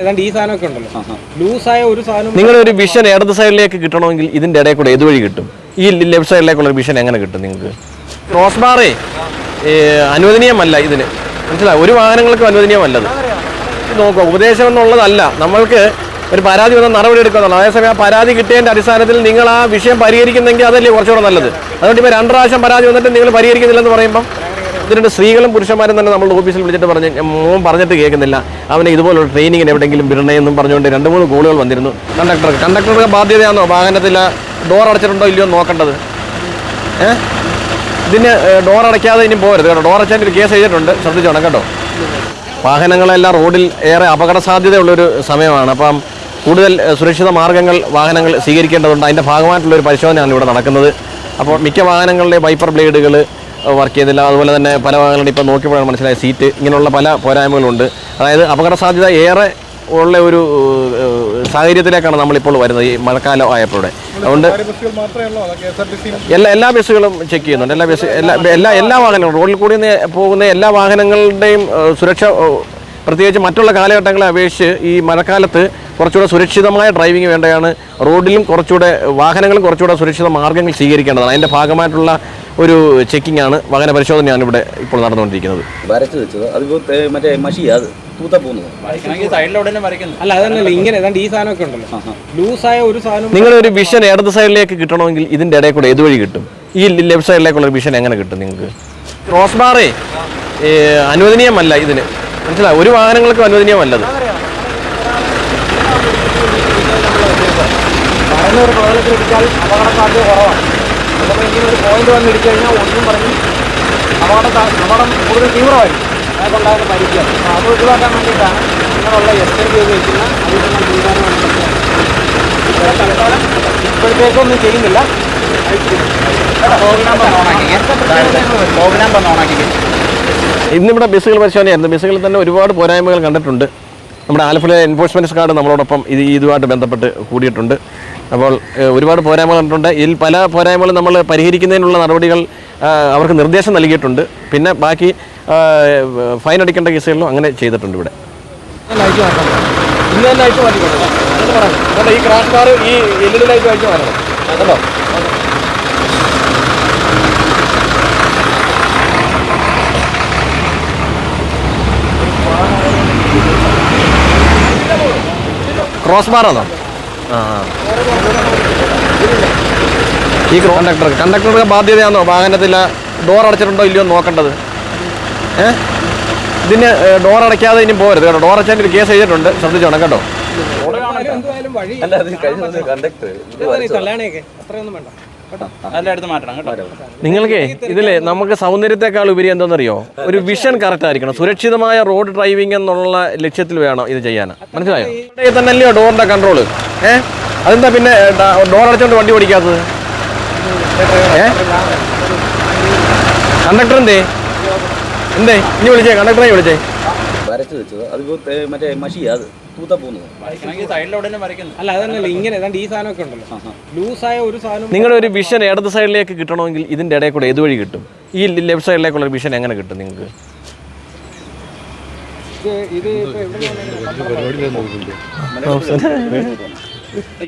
ഏതാണ്ട് ഈ സാധനമൊക്കെ ഉണ്ടല്ലോ. ലൂസായ ഒരു സാധനം നിങ്ങളൊരു വിഷൻ ഇടത് സൈഡിലേക്ക് കിട്ടണമെങ്കിൽ ഇതിന്റെ ഇടയിൽ കൂടെ ഏതുവഴി കിട്ടും? ഈ ലെഫ്റ്റ് സൈഡിലേക്കുള്ള വിഷൻ എങ്ങനെ കിട്ടും നിങ്ങൾക്ക്? ക്രോസ് ബാറേ അനുവദനീയമല്ല ഇതിന്. മനസ്സിലായി? ഒരു വാഹനങ്ങൾക്കും അനുവദനീയമല്ലത്. നോക്കുക ഉപദേശം എന്നുള്ളതല്ല. നമ്മൾക്ക് ഒരു പരാതി വന്ന നടപടി എടുക്കുന്നുള്ളൂ അതേസമയം ആ പരാതി കിട്ടിയതിന്റെ അടിസ്ഥാനത്തിൽ നിങ്ങൾ ആ വിഷയം പരിഹരിക്കുന്നെങ്കിൽ അതല്ലേ കുറച്ചുകൂടെ നല്ലത്. അതുകൊണ്ട് ഇപ്പോൾ രണ്ട് പ്രാവശ്യം പരാതി വന്നിട്ട് നിങ്ങൾ പരിഹരിക്കുന്നില്ലെന്ന് പറയുമ്പം ഇതിനുണ്ട് സ്ത്രീകളും പുരുഷന്മാരും തന്നെ നമ്മൾ ഓഫീസിൽ വിളിച്ചിട്ട് പറഞ്ഞ് മോൻ പറഞ്ഞിട്ട് കേൾക്കുന്നില്ല. അവനെ ഇതുപോലുള്ള ട്രെയിനിങ്ങിന് എവിടെയെങ്കിലും വിടണേന്നും പറഞ്ഞുകൊണ്ട് രണ്ട് മൂന്ന് കോളുകൾ വന്നിരുന്നു. കണ്ടക്ടർ കണ്ടക്ടറുടെ ബാധ്യതയാണോ വാഹനത്തിൽ ഡോർ അടച്ചിട്ടുണ്ടോ ഇല്ലയോ നോക്കേണ്ടത്. ഏ? ഇതിന് ഡോർ അടയ്ക്കാതെ ഇനി പോകരുത് കേട്ടോ. ഡോർ അടച്ചതിന്റെ ഒരു കേസ് ചെയ്തിട്ടുണ്ട് ശ്രദ്ധിച്ചോണം കേട്ടോ. വാഹനങ്ങളെല്ലാം റോഡിൽ ഏറെ അപകട സാധ്യതയുള്ളൊരു സമയമാണ്. അപ്പം കൂടുതൽ സുരക്ഷിത മാർഗങ്ങൾ വാഹനങ്ങൾ സ്വീകരിക്കേണ്ടതുണ്ട്. അതിന്റെ ഭാഗമായിട്ടുള്ളൊരു പരിശോധനയാണ് ഇവിടെ നടക്കുന്നത്. അപ്പോൾ മിക്ക വാഹനങ്ങളുടെ വൈപ്പർ ബ്ലേഡുകൾ വർക്ക് ചെയ്തില്ല. അതുപോലെ തന്നെ പല വാഹനങ്ങളും ഇപ്പോൾ നോക്കിയപ്പോഴാണ് മനസ്സിലായത് സീറ്റ് ഇങ്ങനെയുള്ള പല പോരായ്മകളുണ്ട്. അതായത് അപകട സാധ്യത ഏറെ ഉള്ള ഒരു സാഹചര്യത്തിലേക്കാണ് നമ്മളിപ്പോൾ വരുന്നത് ഈ മഴക്കാലം ആയപ്പോഴേ. അതുകൊണ്ട് എല്ലാ എല്ലാ ബസ്സുകളും ചെക്ക് ചെയ്യുന്നുണ്ട്. എല്ലാ ബസ് എല്ലാ എല്ലാ എല്ലാ വാഹനങ്ങളും റോഡിൽ കൂടി പോകുന്ന എല്ലാ വാഹനങ്ങളുടെയും സുരക്ഷ പ്രത്യേകിച്ച് മറ്റുള്ള കാലഘട്ടങ്ങളെ അപേക്ഷിച്ച് ഈ മഴക്കാലത്ത് കുറച്ചുകൂടെ സുരക്ഷിതമായ ഡ്രൈവിംഗ് വേണ്ടതാണ്. റോഡിലും കുറച്ചുകൂടെ വാഹനങ്ങളും കുറച്ചുകൂടെ സുരക്ഷിത മാർഗങ്ങൾ സ്വീകരിക്കേണ്ടതാണ്. അതിന്റെ ഭാഗമായിട്ടുള്ള ഒരു ചെക്കിംഗ് ആണ്. വാഹന പരിശോധനയാണ് ഇവിടെ ഇപ്പോൾ നടന്നുകൊണ്ടിരിക്കുന്നത്. വരച്ചു വെച്ചത്. മറ്റേ അത്. അല്ല ഇങ്ങനെ ഏതാണ്ട് ഈ സാധനമൊക്കെ ഉണ്ടല്ലോ. ലൂസായ ഒരു സാധനം നിങ്ങളൊരു വിഷൻ ഇടത് സൈഡിലേക്ക് കിട്ടണമെങ്കിൽ ഇതിന്റെ ഇടയിൽ കൂടെ ഏതുവഴി കിട്ടും? ഈ ലെഫ്റ്റ് സൈഡിലേക്കുള്ള വിഷൻ എങ്ങനെ കിട്ടും നിങ്ങൾക്ക്? ക്രോസ് ബാറേ അനുവദനീയമല്ല ഇതിന്. മനസ്സിലായി? ഒരു വാഹനങ്ങൾക്കും അനുവദനീയമല്ലത്. അപകട സാധ്യത കുറവാണ്. അപ്പോൾ ഇങ്ങനെ ഒരു പോയിന്റ് വന്ന് ഇടിച്ചു കഴിഞ്ഞാൽ ഒന്നും പറഞ്ഞ് അപകട അപകടം കൂടുതൽ തീവ്രമായിരിക്കും. അതിനുണ്ടാകുന്ന പരിചയം അപ്പോൾ അത് ഒഴിവാക്കാൻ വേണ്ടിയിട്ടാണ് നിങ്ങളുള്ള എൻ ഉപയോഗിക്കുന്ന അതിനുള്ള തീരുമാനമാണ് ഇപ്പോഴത്തേക്കൊന്നും ചെയ്യുന്നില്ല. ഇന്നിവിടെ ബസ്സുകൾ പരിശോധനയായിരുന്നു. ബസ്സുകളിൽ തന്നെ ഒരുപാട് പോരായ്മകൾ കണ്ടിട്ടുണ്ട്. നമ്മുടെ ആലപ്പുഴ എൻഫോഴ്സ്മെന്റ് സ്ക്വാഡ് നമ്മളോടൊപ്പം ഇത് ഇതുമായിട്ട് ബന്ധപ്പെട്ട് കൂടിയിട്ടുണ്ട്. അപ്പോൾ ഒരുപാട് പോരായ്മകൾ കണ്ടിട്ടുണ്ട്. ഇതിൽ പല പോരായ്മകളും നമ്മൾ പരിഹരിക്കുന്നതിനുള്ള നടപടികൾ അവർക്ക് നിർദ്ദേശം നൽകിയിട്ടുണ്ട്. പിന്നെ ബാക്കി ഫൈൻ അടിക്കേണ്ട കേസുകളിലും അങ്ങനെ ചെയ്തിട്ടുണ്ട് ഇവിടെ. ഈ ക്രോസ് ബാർ ആണോ. ഈ കണ്ടക്ടർ കണ്ടക്ടറുടെ ബാധ്യതയാണോ? വാഹനത്തിൽ ഡോർ അടച്ചിട്ടുണ്ടോ ഇല്ലയോ നോക്കേണ്ടത്. ഏ? ഇതിന് ഡോർ അടയ്ക്കാതെ ഇനി പോരുത് കേട്ടോ. ഡോർ അടച്ചാൽ ഒരു കേസ് ചെയ്തിട്ടുണ്ട് ശ്രദ്ധിച്ചോണം കേട്ടോ. എന്തായാലും വഴി അല്ല അത് കഴിഞ്ഞ കണ്ടക്ടർ കേട്ടോ. നിങ്ങൾക്ക് ഇതിലെ നമുക്ക് സൗന്ദര്യത്തെക്കാൾ ഉപരി എന്താണെന്നറിയോ ഒരു വിഷൻ കറക്റ്റ് ആയിരിക്കണം. സുരക്ഷിതമായ റോഡ് ഡ്രൈവിംഗ് എന്നുള്ള ലക്ഷ്യത്തിൽ വേണം ഇത് ചെയ്യാൻ. മനസ്സിലായോ? ഇവിടെ തന്നെയല്ലയോ ഡോറിന്റെ കൺട്രോൾ ഏ? അതെന്താ പിന്നെ ഡോർ അടച്ചോണ്ട് വണ്ടി ഓടിക്കാത്തത്? ഏ? കണ്ടക്ടർ എന്തേ? എന്തേ? ഇനി വിളിച്ചേ കണ്ടക്ടറെ വിളിച്ചേ. വരച്ചു വെച്ചത്. അത് തേ- മറ്റേ മഷിയാ അത്. തൂത്ത പോകുന്നത് അല്ല ഇങ്ങനെ ഏതാണ്ട് ഈ സാധനമൊക്കെ ഉണ്ടല്ലോ. ലൂസായ ഒരു സാധനം നിങ്ങളൊരു വിഷൻ ഇടത് സൈഡിലേക്ക് കിട്ടണമെങ്കിൽ ഇതിന്റെ ഇടയിൽ കൂടെ ഏത് വഴി കിട്ടും? ഈ ലെഫ്റ്റ് സൈഡിലേക്കുള്ള വിഷൻ എങ്ങനെ കിട്ടും നിങ്ങൾക്ക്? ഇത് ഇത് ഇപ്പൊ എവിടെ